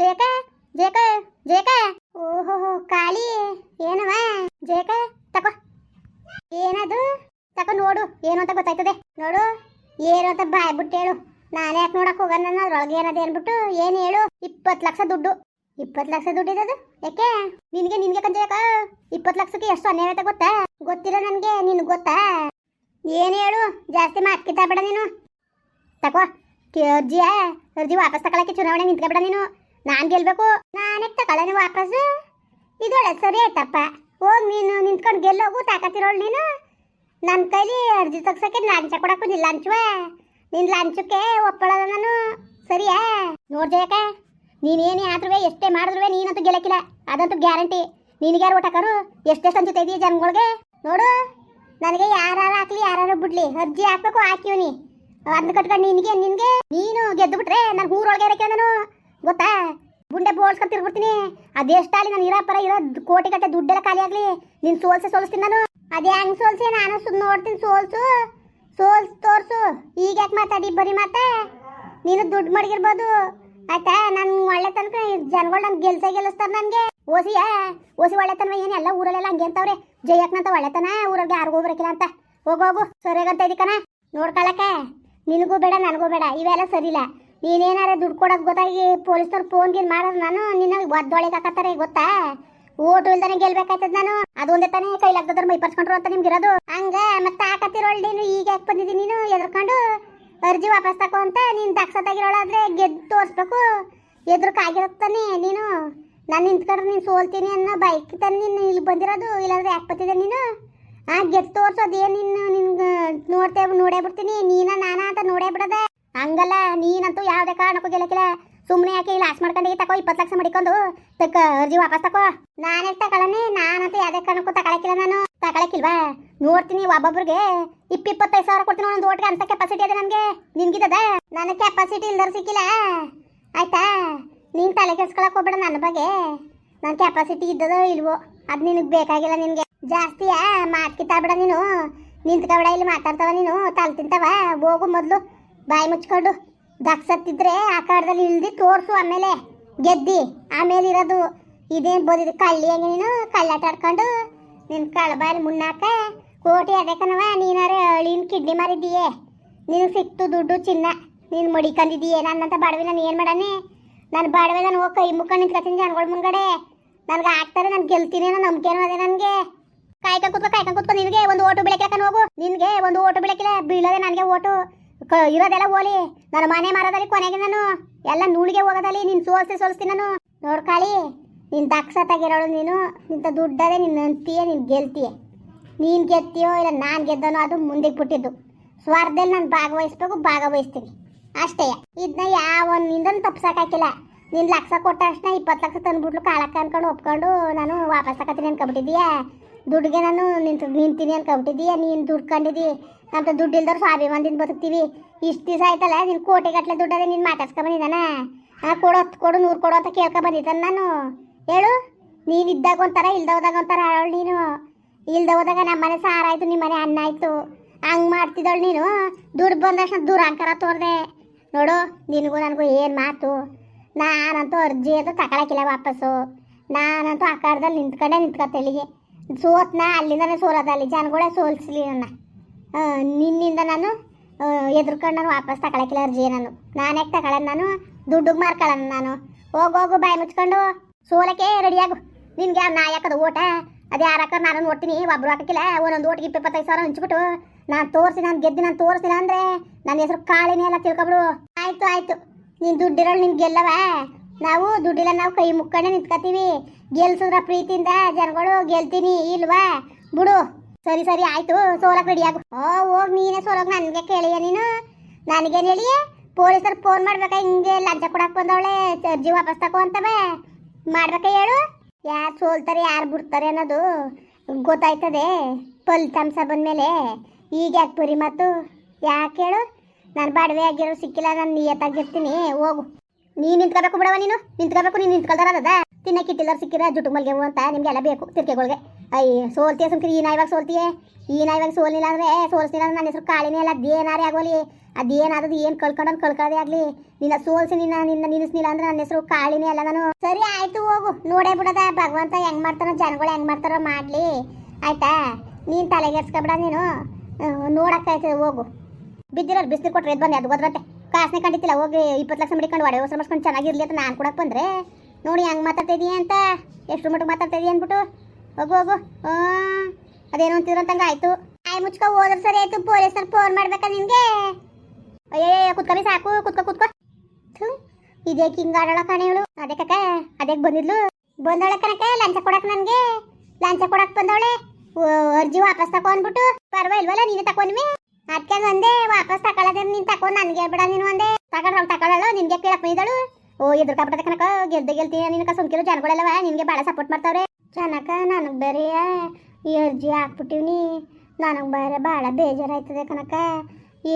ಜೇಕ ಜೇಕ ಜೇಕ ಓಹೋ, ಕಾಳಿ, ಏನವ? ಜೇಕ ತಕೋ. ಏನದು? ತಕೋ, ನೋಡು, ಏನು ಅಂತ ಗೊತ್ತಾಯ್ತದೆ. ನೋಡು, ಏನು ಅಂತ ಬಾಯ್ ಬಿಟ್ಟು ಹೇಳು. ನಾನೇ ಯಾಕೆ ನೋಡಕ್ ಹೋಗಲ್ಲ ನನ್ನ ಅದ್ರೊಳಗೆ ಏನದೆ ಅನ್ಬಿಟ್ಟು ಏನು ಹೇಳು? ಇಪ್ಪತ್ತು ಲಕ್ಷ ದುಡ್ಡು. ಇಪ್ಪತ್ತು ಲಕ್ಷ ದುಡ್ಡು ಇದದು ಯಾಕೆ? ನಿನಗೆ ನಿನಗೆ ಕಂಜೇಕ ಇಪ್ಪತ್ತು ಲಕ್ಷಕ್ಕೆ ಎಷ್ಟು ಅನ್ಯಾಯ ಅಂತ ಗೊತ್ತಾ? ಗೊತ್ತಿರೋ ನನಗೆ, ನಿನ್ಗೆ ಗೊತ್ತಾ? ಏನು ಹೇಳು? ಜಾಸ್ತಿ ಮಾತು ಬಿಡ ನೀನು. ತಕೋ, ಅರ್ಜಿಯ? ಅರ್ಜಿ ವಾಪಸ್ ತಗೊಳಕ್ಕೆ ಚುನಾವಣೆ ನಿಂತ್ಕೊಬೇಡ ನೀನು. ನಾನು ಗೆಲ್ಬೇಕು, ನಾನೇ ತಗೊಳ್ಳ ನೀವು ವಾಪಸ್ ಇದು ಒಳ್ಳೆ ಸರಿ ಆಯ್ತಪ್ಪ ಹೋಗಿ ನೀನು ನಿಂತ್ಕೊಂಡು ಗೆಲ್ಲೋಗು ತಾಕತ್ತಿರೋಳು ನೀನು? ನನ್ನ ಕೈಲಿ ಅರ್ಜಿ ತಗ್ಸಕ್ಕೆ ಲಂಚ ಕೊಡಕ್ಕೂ ನಿಲ್ಲ ಲಂಚವ? ನಿನ್ನ ಲಂಚಕ್ಕೆ ಒಪ್ಪಳಲ್ಲ ನಾನು. ಸರಿಯಾ? ನೋಡ್ಜಯಕ ನೀನೇನೇ ಆದ್ರೂ ಎಷ್ಟೇ ಮಾಡಿದ್ರು ನೀನಂತೂ ಗೆಲ್ಲಕ್ಕಿಲ್ಲ. ಅದಂತೂ ಗ್ಯಾರಂಟಿ. ನಿನಗೆ ಯಾರು ಎಷ್ಟೇ ಸಂಚಿತ ಇದೆಯಾ ಜನಗಳಿಗೆ? ನೋಡು. ನನಗೆ ಯಾರು ಹಾಕ್ಲಿ ಯಾರು ಬಿಡ್ಲಿ. ಅರ್ಜಿ ಹಾಕ್ಬೇಕು ಹಾಕಿವ್ನಿ ಅದನ್ನ ಕಟ್ಕೊಂಡು ನಿನಗೆ ನಿನಗೆ. ನೀನು ಗೆದ್ದು ಬಿಟ್ರೆ ನಾನು ಊರೊಳಗೆ ಇರಕ್ಕೆ ನಾನು. ಗೊತ್ತಾ? ಬೋಳ್ಸ್ಕೊಂಡು ತಿರ್ಬಿಡ್ತೀನಿ ಅದೆಷ್ಟಾಗಲಿ ನಾನು ಇರೋ ಪರ ಇರೋ ಕೋಟಿ ಗಟ್ಟೆ ದುಡ್ಡೆಲ್ಲ ಖಾಲಿ ಆಗ್ಲಿ. ನೀನು ಸೋಲ್ಸೆ ಸೋಲಿಸ್ತೀನಿ ನಾನು. ಅದೇ ಹೆಂಗ್ ಸೋಲ್ಸಿ? ನಾನು ಸುಮ್ಮನೆ ನೋಡ್ತೀನಿ ಸೋಲ್ಸು. ಸೋಲ್ಸ್, ತೋರ್ಸು. ಈಗ ಯಾಕೆ ಮಾತಾಡಿ ಬರೀ ಮಾತೆ? ನೀನು ದುಡ್ಡು ಮಡಗಿರ್ಬೋದು. ಆಯ್ತಾ? ನಾನು ಒಳ್ಳೆ ತನಕ ಜನಗಳು ನನ್ ಗೆಲ್ಸೇ ಗೆಲ್ಲಿಸ್ತಾರೆ ನನಗೆ. ಓಸಿಯಾ? ಓಸಿ ಒಳ್ಳೆತನ ಏನು ಎಲ್ಲ ಊರಲ್ಲೆಲ್ಲ ಹಂಗೆ ಅಂತವ್ರೆ. ಜಯಕ್ಕನಂತ ಒಳ್ಳೆತನ ಊರಲ್ಲಿ ಯಾರಿಗೂ ಬರಕಿಲ್ಲ ಅಂತ. ಹೋಗು ಸರಿಯಾಗಂತ ಇದಕ್ಕನ ನೋಡ್ಕೊಳಕ್ಕೆ? ನಿನಗೂ ಬೇಡ, ನನಗೂ ಬೇಡ. ಇವೆಲ್ಲ ಸರಿಲ್ಲ ನೀನೇನಾರ ದುಡ್ಡು ಕೊಡೋದು ಗೊತ್ತಾಗಿ ಪೊಲೀಸ್ನವ್ರು ಫೋನ್ ಗೀನ್ ಮಾಡೋದು ನಾನು ನಿನ್ನ ಒದ್ದೊಳಗೆ ಹಾಕತ್ತಾರೆ ಗೊತ್ತಾ? ಓಟು ಇಲ್ದಾನೆ ಗೆಲ್ಬೇಕಾಯ್ತದ ನಾನು. ಅದೊಂದೇ ತಾನೇ ಕೈಲಾಗ್ದದ್ರ ಮೈ ಪರ್ಸ್ಕೊಂಡ್ರು ಅಂತ ನಿಮ್ಗಿರೋದು. ಹಂಗ ಮತ್ತೆ ಹಾಕತ್ತಿರೋಳ್ ನೀನು, ಈಗ ಯಾಕೆ ಬಂದಿದ್ದೀನಿ ನೀನು? ಎದ್ರಕೊಂಡು ಅರ್ಜಿ ವಾಪಸ್ ತಕೋ ಅಂತ ನೀನು ದಕ್ಷತಾಗಿರೋಳಾದ್ರೆ ಗೆದ್ದು ತೋರಿಸ್ಬೇಕು. ಎದ್ರಕ್ಕಾಗಿರುತ್ತಾನೆ ನೀನು. ನಾನು ನಿಂತ್ಕೊಂಡ್ರೆ ನೀನು ಸೋಲ್ತೀನಿ ಅನ್ನೋ ಬೈಕ್ ತಾನೆ ನೀನು ಇಲ್ಲಿ ಬಂದಿರೋದು. ಇಲ್ಲಾದ್ರೆ ಯಾಕೆ ಬರ್ತಿದ್ದೆ ನೀನು? ಆ ಗೆದ್ದು ತೋರ್ಸೋದು ಏನು ನಿನ್ನ, ನಿನ್ಗೆ ನೋಡ್ತೇವೆ, ನೋಡೇ ಬಿಡ್ತೀನಿ. ನೀನ ನಾನಾ ಅಂತ ನೋಡೇ ಬಿಡದ. ಹಂಗಲ್ಲ, ನೀನಂತೂ ಯಾವುದೇ ಕಾರಣಕ್ಕೂ ಗೆಲ್ಲಕ್ಕಿಲ್ಲ ಸುಮ್ಮನೆ ಯಾಕೆ ಇಲ್ಲಿ ಆಸ್ ಮಾಡ್ಕೊಂಡು ತಕೋ, ಇಪ್ಪತ್ತು ಲಕ್ಷ ಮಡಿಕೊಂಡು ತಕ್ಕ ಅರ್ಜಿ ವಾಪಸ್ ತಕೋ. ನಾನೇ ತಗೊಳನೆ ನಾನಂತೂ ಯಾವುದೇ ಕಾರಣಕ್ಕೂ ತಗೊಳಕಿಲ್ಲ ನಾನು. ತಗೊಳಕಿಲ್ವಾ? ನೋಡ್ತೀನಿ, ಒಬ್ಬೊಬ್ರಿಗೆ ಇಪ್ಪ ಇಪ್ಪತ್ತೈದು ಸಾವಿರ ಕೊಡ್ತೀನಿ ಒಂದು ಓಟ್ಗೆ ಅಂತ ಕೆಪಾಸಿಟಿ ಅದ ನನಗೆ ನಿನ್ಗಿದದ? ನನ್ನ ಕೆಪಾಸಿಟಿ ಇಲ್ದರ್ ಸಿಕ್ಕಿಲ್ಲ. ಆಯ್ತಾ? ನೀನು ತಲೆ ಕೆಡ್ಸ್ಕೊಳಕ್ ಹೋಗ್ಬೇಡ ನನ್ನ ಬಗ್ಗೆ. ನನ್ನ ಕೆಪಾಸಿಟಿ ಇದ್ದದೋ ಇಲ್ವೋ, ಅದು ನಿನಗೆ ಬೇಕಾಗಿಲ್ಲ ನಿನಗೆ. ಜಾಸ್ತಿಯಾ? ಮಾತು ಕಿತ್ತಾಬೇಡ ನೀನು. ನಿಂತ್ಕೊಬೇಡ, ಇಲ್ಲಿ ಮಾತಾಡ್ತಾವ ನೀನು. ತಲೆ ತಿಂತಾವ? ಹೋಗು ಮೊದಲು. ಬಾಯಿ ಮುಚ್ಕೊಂಡು ದಕ್ಸತ್ತಿದ್ರೆ ಆ ಕಾಡದಲ್ಲಿ ಇಳ್ದು ತೋರ್ಸು ಆಮೇಲೆ ಗೆದ್ದಿ. ಆಮೇಲೆ ಇರೋದು ಇದೇನು ಬೋದಿದ್ದು ಕಳ್ಳಿ ಹಂಗೆ ನೀನು? ಆಡ್ಕೊಂಡು ನಿನ್ನ ಕಳಬಾಯಲ್ಲಿ ಮುನ್ನಾಕ ಕೋಟಿ ಅದಕ್ಕನವ ನೀನಾರ ಅಳಿನ ಕಿಡ್ನಿ ಮಾರಿದ್ದೀಯೇ. ನೀನು ಸಿಕ್ತು ದುಡ್ಡು ಚಿನ್ನ, ನೀನು ಮಡಿಕೊಂಡಿದ್ದೀಯೇ ನನ್ನಂತ ಬಾಡವೆ ನಾನು ಏನು ಮಾಡಾನೆ ನಾನು ಬಾಡವೆ ನಾನು ಹೋಗಿ ಕೈ ಮುಖ ನಿಂತ್ಕೊತೀನಿ ಜನಗಳ ಮುಂದ್ಗಡೆ. ನನಗೆ ಆಗ್ತಾರೆ, ನಾನು ಗೆಲ್ತೀನಿ ಅನ್ನೋ ನಂಬಿಕೆನೂ ಅದೇ ನನಗೆ. ಕಾಯ್ಕೊಂಡು ಕೂತ್ಕೊ ಕಾಯ್ಕೊಂಡು ಕೂತ್ಕೊ, ನಿನಗೆ ಒಂದು ಓಟು ಬೆಳಕಿಲ್ಲ ಹೋಗು. ನಿನಗೆ ಒಂದು ಓಟು ಬೆಳಕಿಲ್ಲ, ಬೀಳೋದೆ ನನಗೆ ಓಟು. ಕ- ಇರೋದೆಲ್ಲ ಓಲಿ. ನನ್ನ ಮನೆ ಮರದಲ್ಲಿ ಕೊನೆಗೆ ನಾನು ಎಲ್ಲ ನೂಳಿಗೆ ಹೋಗೋದಲ್ಲಿ ನೀನು ಸೋಲ್ಸಿ ಸೋಲ್ಸ್ತೀನಿ ನಾನು. ನೋಡ್ಕಾಳಿ ನೀನು ದಕ್ಷ ತೆಗಿರೋಳು ನೀನು, ನಿಂತ ದುಡ್ಡದೆ ನಿನ್ನ ಅಂತೀಯ ನೀನು ಗೆಲ್ತೀಯ. ನೀನು ಗೆಲ್ತೀಯೋ ಇಲ್ಲ ನಾನು ಗೆದ್ದನೋ ಅದು ಮುಂದಕ್ಕೆ ಬಿಟ್ಟಿದ್ದು. ಸ್ವಾರ್ಧದಲ್ಲಿ ನಾನು ಭಾಗವಹಿಸ್ಬೇಕು, ಭಾಗವಹಿಸ್ತೀನಿ. ಅಷ್ಟೇ. ಇದನ್ನ ಯಾವನಿಂದನೂ ತಪ್ಸಕ್ಕಾಕಿಲ್ಲ ನೀನು ಲಕ್ಷ ಕೊಟ್ಟ ಅಷ್ಟೇ ಇಪ್ಪತ್ತು ಲಕ್ಷ ತಂದ್ಬಿಟ್ಲು ಕಾಳಕ್ಕೆ ಅನ್ಕೊಂಡು ಒಪ್ಕೊಂಡು ನಾನು ವಾಪಸ್ ಹಾಕತ್ತೀನಿ ಅನ್ಕೊಬಿಟ್ಟಿದ್ದೀಯಾ ದುಡ್ಡಿಗೆ ನಾನು ನಿಂತು ನಿಂತೀನಿ ಅನ್ಕೊಬಿಟ್ಟಿದ್ದೀಯಾ ನೀನು ದುಡ್ಕೊಂಡಿದ್ದಿ ನಮ್ಮ ದುಡ್ಡು ಇಲ್ದವ್ರು ಸ್ವಾಭಿಮಾನದಿಂದ ಬದುಕ್ತೀವಿ. ಇಷ್ಟು ದಿವಸ ಆಯ್ತಲ್ಲ, ನೀನು ಕೋಟೆಗಟ್ಟಲೆ ದುಡ್ಡದೆ ನೀನು ಮಾತಾಡ್ಸ್ಕೊ ಬಂದಿದ್ದಾನ? ಆ, ಕೊಡು ಹತ್ತು, ಕೊಡು ನೂರು ಕೊಡು ಅಂತ ಕೇಳ್ಕೊ ಬಂದಿದ್ದಾನೆ ನಾನು. ಹೇಳು ನೀನು ಇದ್ದಾಗ ಒಂಥರ, ಇಲ್ದ ಹೋದಾಗ ಒಂಥರ ಅವಳು ನೀನು. ಇಲ್ದ ಹೋದಾಗ ನಮ್ಮ ಮನೆ ಸಾರ ಆಯ್ತು ನಿಮ್ಮ ಮನೆ ಅನ್ನ ಆಯಿತು. ಹಂಗೆ ಮಾಡ್ತಿದ್ದಳು ನೀನು. ದುಡ್ಡು ಬಂದಷ್ಟು ದೂರ ಅಂಕರ ತೋರಿದೆ. ನೋಡು, ನಿನಗೂ ನನಗೂ ಏನು ಮಾತು? ನಾನಂತೂ ಅರ್ಜಿ ಅಂತ ತಗೊಳಕಿಲ್ಲ ವಾಪಸ್ಸು. ನಾನಂತೂ ಆ ಕಾರ್ದಲ್ಲಿ ನಿಂತ್ಕೊಂಡೆ ನಿಂತ್ಕೊತೇಳಿಗೆ ಸೋತ್ನ, ಅಲ್ಲಿಂದನೇ ಸೋಲದ, ಅಲ್ಲಿ ಜನಗಳೇ ಸೋಲ್ಸ್ಲಿ ನನ್ನ. ನಿನ್ನಿಂದ ನಾನು ಎದುರ್ಕೊಂಡು ನಾನು ವಾಪಸ್ ತಗೊಳಕಿಲ್ಲ ಅರ್ಜಿ ನಾನು. ನಾನೇ ತಗೊಳ್ಳೋದು ನಾನು, ದುಡ್ಡಿಗೆ ಮಾರ್ಕೊಳ್ಳೋಣ ನಾನು. ಹೋಗೋಗು ಹೋಗು, ಬಾಯಿ ಮುಚ್ಕೊಂಡು. ಸೋಲಕ್ಕೆ ರೆಡಿಯಾಗು ನಿನ್ಗೆ ನಾ ಯಾಕದ ಓಟ. ಅದು ಯಾರಕ್ಕ ನಾನು ನೋಡ್ತೀನಿ. ಒಬ್ರು ಹಾಕಿಲ್ಲ ಒಂದೊಂದು ಓಟಿಗೆ ಇಪ್ಪತ್ತೈದು ಸಾವಿರ ಹಂಚ್ಬಿಟ್ಟು. ನಾನು ತೋರಿಸಿ, ನಾನು ಗೆದ್ದು, ನಾನು ತೋರಿಸಿಲ್ಲ ಅಂದ್ರೆ ನನ್ನ ಹೆಸರು ಕಾಳಿನೇ ಎಲ್ಲ ತಿಳ್ಕೊಬಿಡು. ಆಯ್ತು, ಆಯಿತು. ನೀನು ದುಡ್ಡಿರೋಳು ನಿನ್ ಗೆಲ್ಲವ ನಾವು ದುಡ್ಡಿಲ್ಲ, ನಾವು ಕೈ ಮುಕ್ಕೊಂಡೆ ನಿಂತ್ಕೊತೀವಿ ಗೆಲ್ಸಿದ್ರ ಪ್ರೀತಿಯಿಂದ ಜನಗಳು ಗೆಲ್ತೀನಿ, ಇಲ್ವಾ? ಬಿಡು. ಸರಿ ಸರಿ, ಆಯ್ತು. ಸೋಲಕ್ ರೆಡಿಯಾಗು ಓ, ಹೋಗಿ ನೀನೇ ಸೋಲಕ್, ನನಗೆ ಕೇಳಿಯ ನೀನು? ನನಗೇನು ಹೇಳಿ? ಪೊಲೀಸರು ಫೋನ್ ಮಾಡ್ಬೇಕಾ? ಹಿಂಗೆ ಲಂಚ ಕೊಡಕ್ ಬಂದವಳೆ, ಅರ್ಜಿ ವಾಪಸ್ ತಕೋ ಅಂತವೆ. ಮಾಡ್ಬೇಕಾ ಹೇಳು? ಯಾರು ಸೋಲ್ತಾರೆ, ಯಾರು ಬಿಡ್ತಾರೆ ಅನ್ನೋದು ಗೊತ್ತಾಯ್ತದೆ. ಫಲಿತಾಂಶ ಬಂದಮೇಲೆ ಈಗ ಯಾಕೆ ಪುರಿ ಮಾತು? ಯಾಕೆ ಹೇಳು? ನಾನು ಬಾಡವೆ ಆಗಿರೋ, ಸಿಕ್ಕಿಲ್ಲ, ನಾನು ನಿಯತ್ತಾಗಿರ್ತೀನಿ ಹೋಗು. ನೀನು ನಿಂತ್ಕೋಬೇಕು ಬಿಡವ ನೀನು? ನಿಂತ್ಕೋಬೇಕು ನೀನು ನಿಂತ್ಕೊಳ್ದಾರದ ತಿನ್ನಕ್ಕೆ ಸಿಕ್ಕಿರ ಜುಟ್ಟು ಮಲ್ಗೆವು ಅಂತ ನಿಮಗೆಲ್ಲ ಬೇಕು ತಿರ್ಕೆಗಳಿಗೆ. ಅಯ್ಯ ಸೋಲ್ತೀಯ ಸುಮ್ಕಿರಿ, ಈ ನಾಯಿವಾಗ ಸೋಲ್ತೀಯ? ಈ ನಾಯಿವಾಗ ಸೋಲಿಲ್ಲ ಅಂದ್ರೆ ಸೋಲ್ಸಿಲ್ಲ ಅಂದ್ರೆ ನನ್ನ ಹೆಸರು ಕಾಳಿನೇ ಅಲ್ಲ ಅದೇನಾರೇ ಆಗೋಲಿ ಅದೇನಾದದು ಏನು ಕಳ್ಕೊಂಡ ಕಳ್ಕೊಳ್ಳೋದೇ ಆಗಲಿ. ನಿನ್ನ ಸೋಲ್ಸಿ ನಿನ್ನ ನಿನ್ನ ನಿಲ್ಲಿಸ್ನಿಲ್ಲ ಅಂದ್ರೆ ನನ್ನ ಹೆಸರು ಕಾಳಿನೇ ಅಲ್ಲ ನಾನು. ಸರಿ, ಆಯ್ತು, ಹೋಗು. ನೋಡೇ ಬಿಡದ, ಭಗವಂತ ಹೆಂಗ್ ಮಾಡ್ತಾನೋ ಜನಗಳು ಹೆಂಗ್ ಮಾಡ್ತಾರೋ ಮಾಡ್ಲಿ. ಆಯ್ತಾ? ನೀನ್ ತಲೆಗೆಡ್ಸ್ಕೊಬೇಡ ನೀನು. ನೋಡಕ್ಕಾಯ್ತದೆ, ಹೋಗು. ಬಿದ್ದಿರೋರು ಬಿಸಿಲು ಕೊಟ್ರೆ ಎದ್ದು ಬಂದೆ, ಅದು ಗೊತ್ತಂತೆ ಕಾಸನೆ ಕಂಡಿತಿಲ್ಲ ಹೋಗಿ ಇಪ್ಪತ್ತು ಲಕ್ಷ ಮಡಿಕೊಂಡು ಒಡೆ ಹೊಸ ಮಾಡ್ಕೊಂಡು ಚೆನ್ನಾಗಿರ್ಲಿ ಅಂತ ನಾನು ಕೊಡಕ್ಕೆ ಬಂದ್ರೆ. ನೋಡಿ ಹಂಗೆ ಮಾತಾಡ್ತಾ ಅಂತ, ಎಷ್ಟು ಮಟ್ಟಿಗೆ ಮಾತಾಡ್ತಾ ಇದೀಯ ಅಂದ್ಬಿಟ್ಟು, ಹೋಗು ಹೋಗು ಅದೇನು ಅಂತಿದ್ರಂತಂಗ ಆಯ್ತು. ಆಯ್ ಮುಚ್ಕೊ ಹೋದ್ರ ಸರಿ ಆಯ್ತು ಪೊಲೀಸರು ಫೋನ್ ಮಾಡ್ಬೇಕಾ ನಿನಗೆ? ಅಯ್ಯೋ ಕುತ್ಕೊಬಿ ಸಾಕು ಕುತ್ಕೋ ಕುತ್ಕೊ ಇದೇ ಆಡೋಳ ಕಣೆ ಇವಳು ಅದೇ ಕಕ್ಕ ಅದಕ್ಕೆ ಬಂದಿದ್ಲು ಬಂದವಳೆ ಕಣಕ ಲಂಚ ಕೊಡಕ್ ನನ್ಗೆ ಲಂಚ ಕೊಡಕ್ ಬಂದವಳೆ ಅರ್ಜಿ ವಾಪಸ್ ತಕೊ ಅಂದ್ಬಿಟ್ಟು ಪರವಾಗಿಲ್ವಲ್ಲ ನೀನೇ ತಕೊಂಡ್ವಿ ಅದಕ್ಕೆ ಅಂದೆ ವಾಪಸ್ ತಗೊಳ್ಳೋದೇ ನೀನ್ ತಕೊ, ನನ್ಗೆ ಹೇಳ್ಬೇಡ ನೀನು ಒಂದೇ. ತಗೊಂಡ್ರವ್ ತಗೊಳ್ಳಲ್ಲ ನಿನಗೆ ಕೇಳಕ್ ಬಂದಿದ್ದಳು. ಓ ಎದುರ್ಕಾಬಿಟ್ಟದೆ ಕನಕ ಗೆದ್ದೆ ಗೆಲ್ತೀಯ ನಿನಕ ಸುಮ್ಕಿರೋ ಜನಗಳೆಲ್ಲವ, ನಿನ್ಗೆ ಭಾಳ ಸಪೋರ್ಟ್ ಮಾಡ್ತಾವ್ರೆ. ಜನಕ, ನನಗೆ ಬೇರೆ ಈ ಅರ್ಜಿ ಹಾಕ್ಬಿಟ್ಟಿವ್ನಿ. ನನಗೆ ಬೇರೆ ಭಾಳ ಬೇಜಾರಾಯ್ತದೆ ಕನಕ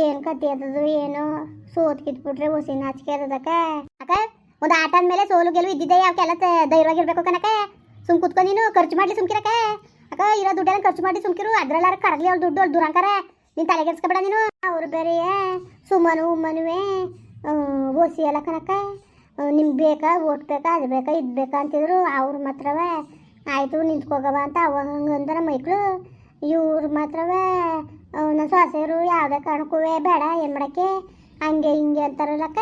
ಏನು ಕತೆ ಅದದು ಏನು ಸೋತ್ ಕಿತ್ಬಿಟ್ರೆ ಹೊಸಿ ನಾಚಿಕೆ ಅದಕ್ಕ ಅಕ್ಕ, ಒಂದು ಆಟ ಅಂದ್ಮೇಲೆ ಸೋಲು ಗೆಲುವು ಇದ್ದಿದ್ದೆ, ಯಾವ ಕೆಲ ಧೈರ್ಯವಾಗಿರ್ಬೇಕು ಕನಕ ಸುಮ್ ಕುತ್ಕೊ ನೀನು, ಖರ್ಚು ಮಾಡ್ಲಿ ಸುಮ್ಕಿರಕ್ಕ. ಅಕ್ಕ, ಇರೋ ದುಡ್ಡೆಲ್ಲ ಖರ್ಚು ಮಾಡಿ ಸುಮ್ಕಿರು, ಅದ್ರಲ್ಲಾರ ಕರಗ್ಲಿ ಅವ್ಳು ದುಡ್ಡು ಅವ್ಳು ದುರಂಕಾರ. ನೀನ್ ತಲೆಗೆಡ್ಸ್ಕೊಬೇಡ ನೀನು. ಅವ್ರು ಬೇರೆ ಸುಮ್ಮನು ಉಮ್ಮನುವೆ ಓಸಿ ಎಲ್ಲ ಕನಕ. ನಿಮ್ಗೆ ಬೇಕಾ, ಓಟ್ ಬೇಕಾ, ಅದು ಬೇಕಾ, ಇದು ಬೇಕಾ ಅಂತಿದ್ರು. ಅವ್ರು ಮಾತ್ರವೇ. ಆಯಿತು, ನಿಂತ್ಕೋಗವ ಅಂತ ಅವ ಹಂಗಂದ್ರೆ ಮೈಕ್ಳು. ಇವ್ರು ಮಾತ್ರವೇ. ನನ್ನ ಸೊಸೆಯರು ಯಾವುದೇ ಕಾರಣಕ್ಕೂ ಬೇಡ, ಏನು ಮಾಡಕ್ಕೆ? ಹಂಗೆ ಹಿಂಗೆ ಅಂತಾರಲ್ಲಕ್ಕ.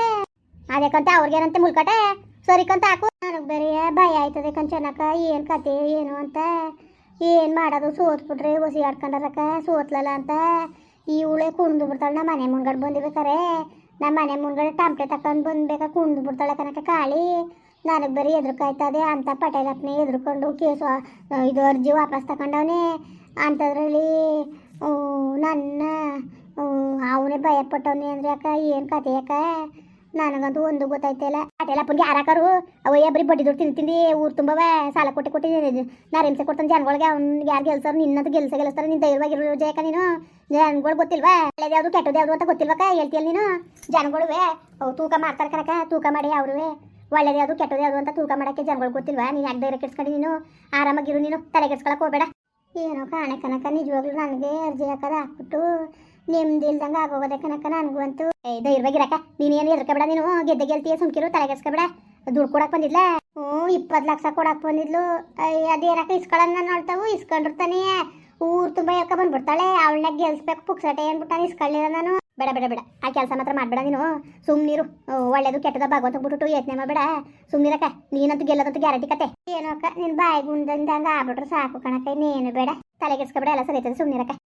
ಅದಕ್ಕಂತ ಅವ್ರಿಗೇನಂತೆ ಮುಲ್ಕಟ? ಸರಿಕಂತ ಹಾಕು. ನನಗೆ ಬೇರೆ ಭಯ ಆಯ್ತದೆ ಕಂಚನಕ ಏನು ಕತೆ, ಏನು ಅಂತ. ಏನು ಮಾಡೋದು? ಸೋತ್ಬಿಟ್ರೆ ಒಸಿ ಆಡ್ಕೊಂಡರಕ್ಕ, ಸೋತ್ಲಲ್ಲ ಅಂತ. ಈ ಉಳೆ ಕುಣ್ದು ಬಿಡ್ತಾಳೆ ನಮ್ಮ ಮನೆ ಮುಂದ್ಗಡೆ ಬಂದಿರ್ಬೇಕಾರೆ. ನಮ್ಮ ಮನೆ ಮುಂದ್ಗಡೆ ಟಂಪ್ಲೆ ತಕೊಂಡು ಬಂದ್ಬೇಕಾ? ಕುಣ್ದು ಬಿಡ್ತಾಳೆ ಕನಕ ಕಾಳಿ. ನನಗೆ ಬರೀ ಎದುರುಕಾಯ್ತದೆ ಅಂತ ಪಟೇಲಪ್ಪನೇ ಎದುರುಕೊಂಡು ಕೇಸು ಇದು ಅರ್ಜಿ ವಾಪಸ್ ತಗೊಂಡವನೇ ಅಂಥದ್ರಲ್ಲಿ ನನ್ನ ಅವನೇ ಭಯಪಟ್ಟವನೇ ಅಂದ್ರೆ ಅಕ್ಕ, ಏನು ಕತೆ ಯಾಕ ನನಗಂತೂ ಒಂದು ಗೊತ್ತಾಯ್ತಲ್ಲ ಅದೆಲ್ಲ ಪಟೇಲಪ್ಪನಿಗೆ ಆರಾಕರು ಅವಯ್ಯ ಬರೀ ಬಡ್ಡಿ ದುಡ್ಡು ತಿಂದು ತಿಂದು, ಊರು ತುಂಬವ, ಸಾಲ ಕೊಟ್ಟು ಕೊಟ್ಟಿ ನಾ ಹಿಂಸೆ ಕೊಡ್ತಾನೆ ಜನಗಳಿಗೆ. ಅವ್ನಿಗೆ ಯಾರು ಗೆಲ್ಸಾರ ನಿನ್ನದು ಗೆಲ್ಸ ಗೆಲ್ಲಿಸ್ತಾರೆ ನೀನು ಧೈರ್ಯವಾಗಿರೋ ಜಯಕ ನೀನು. ಜನಗಳು ಗೊತ್ತಿಲ್ವಾ? ಒಳ್ಳೇದು ಯಾವುದು ಕೆಟ್ಟದ್ದು ಯಾವುದು ಅಂತ ಗೊತ್ತಿಲ್ವಕ್ಕ? ಹೇಳ್ತೀಯಲ್ಲ ನೀನು? ಜನಗಳುವೆ, ಅವು ತೂಕ ಮಾಡ್ತಾರೆ ಕನಕ ತೂಕ ಮಾಡಿ ಅವ್ರು ಒಳ್ಳೇದು ಯಾವುದು ಕೆಟ್ಟದ್ದು ಯಾವುದು ಅಂತ ತೂಕ ಮಾಡೋಕ್ಕೆ ಜನಗಳು ಗೊತ್ತಿಲ್ವಾ? ನೀನು ಯಾಕೆ ಧೈರ್ಯ ಕೆಡ್ಸ್ಕೊಂಡು ನೀನು? ಆರಾಮಾಗಿರು ನೀನು, ತಲೆ ಕೆಡ್ಸ್ಕೊಳಕ್ಕೆ ಹೋಗ್ಬೇಡ. ಏನೋ ಕಾಣೆ ಕನಕ ನಿಜವಾಗ್ಲೂ ನನಗೆ ಅರ್ಜಿ ಹಾಕೋದು ಹಾಕ್ಬಿಟ್ಟು. ನೆಮ್ಮದಿ ಇಲ್ದಂಗೆ ಆಗೋಗೋದೆ ಕನಕ ನನಗೂ ಅಂತೂ. ಏ ಧೈರ್ಯವಾಗಿರಕ್ಕ ನೀನೇನು ಎದ್ರಕಬೇಡ ನೀನು? ಗೆದ್ದೆ ಗೆಲ್ತೀಯ, ಸುಮ್ಕಿರು ತಲೆಗೆಸ್ಕೊಬೇಡ ದುಡ್ಡು ಕೊಡಕ್ ಬಂದಿದ್ಲ? ಹ್ಞೂ, ಇಪ್ಪತ್ತು ಲಕ್ಷ ಕೊಡಕ್ ಬಂದಿದ್ಲು. ಅದೇನಕ್ಕ ಇಸ್ಕೊಳ್ಳೋಣ ನೋಡ್ತಾವು ಇಸ್ಕೊಂಡಿರ್ತಾನೆ. ಊರು ತುಂಬ ಹೇಳ್ಕೊ ಬಂದ್ಬಿಡ್ತಾಳೆ. ಅವಳನ್ನ ಗೆಲ್ಸ್ಬೇಕು, ಪುಕ್ಸಟೆ ಅಂದ್ಬಿಟ್ಟು ಇಸ್ಕೊಳ್ಳಿಲ್ಲ ನಾನು. ಬೇಡ ಬೇಡ ಬೇಡ. ಆ ಕೆಲಸ ಮಾತ್ರ ಮಾಡಬೇಡ ನೀನು. ಸುಮ್ಮನಿರು ಒಳ್ಳೇದು, ಕೆಟ್ಟದ ಭಗವಂತ ಬಿಟ್ಟು ಯೋಚನೆ ಮಾಡಬೇಡ. ಸುಮ್ಮನಿರಕ್ಕ ನೀನಂತೂ ಗೆಲ್ಲದಂತೂ ಗ್ಯಾರಂಟಿ ಕತೆ. ಏನೋ ಅಕ್ಕ, ನಿನ್ ಬಾಯಿ ಗುಂದಂದಂಗ ಆಗ್ಬಿಟ್ರೆ ಸಾಕು ಕಣಕ್ಕ, ಇನ್ನೇನು ಬೇಡ. ತಲೆಗೆಸ್ಕೋಬೇಡ ಎಲ್ಲ ಸರಿ ಸುಮ್ಮನಿರಕ್ಕ